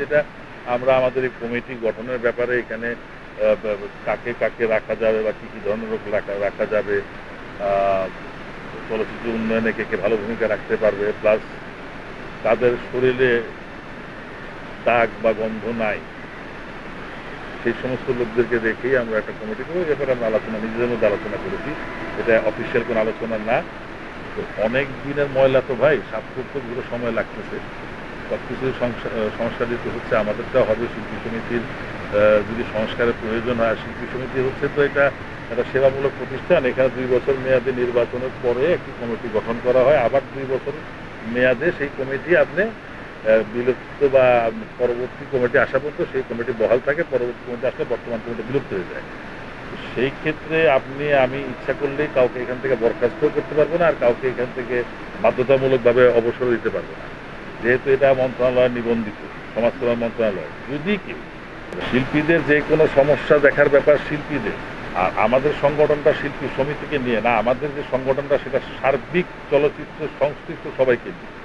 যেটা আমরা আমাদের এই কমিটি গঠনের ব্যাপারে এখানে কাকে কাকে রাখা যাবে বা কি কি ধরনের লোক রাখা যাবে চলচ্চিত্র উন্নয়নে কে কে ভালো ভূমিকা রাখতে পারবে, প্লাস তাদের শরীরে দাগ বা গন্ধ নাই, সেই সমস্ত লোকদেরকে রেখেই আমরা একটা কমিটি করে এ ব্যাপারে আমরা আলোচনা, নিজেদের মধ্যে আলোচনা করেছি। এটা অফিসিয়াল কোনো আলোচনা না। অনেক দিনের ময়লা তো ভাই সাফ করতে সময় লাগতেছে। সব কিছু সংস্কার দিতে হচ্ছে আমাদেরটা হবে শিল্পী সমিতির যদি সংস্কারের প্রয়োজন হয়, শিল্পী সমিতি হচ্ছে তো এটা একটা সেবামূলক প্রতিষ্ঠান, এখানে দুই বছর মেয়াদে নির্বাচনের পরে একটি কমিটি গঠন করা হয়, আবার দুই বছর মেয়াদে সেই কমিটি আপনি বিলুপ্ত বা পরবর্তী কমিটি আসা পর্যন্ত সেই কমিটি বহাল থাকে, পরবর্তী কমিটি আসলে বর্তমান কমিটি বিলুপ্ত হয়ে যায়। সেই ক্ষেত্রে আপনি, আমি ইচ্ছা করলেই কাউকে এখান থেকে বরখাস্ত করতে পারব না, আর কাউকে এখান থেকে বাধ্যতামূলকভাবে অবসর দিতে পারব না। যেহেতু এটা মন্ত্রণালয় নিবন্ধিত, সমাজ কল্যাণ মন্ত্রণালয়। যদি কেউ শিল্পীদের যে কোনো সমস্যা দেখার ব্যাপার শিল্পীদের, আর আমাদের সংগঠনটা শিল্পী সমিতিকে নিয়ে না, আমাদের যে সংগঠনটা সেটা সার্বিক চলচ্চিত্র সংশ্লিষ্ট সবাইকে নিয়ে।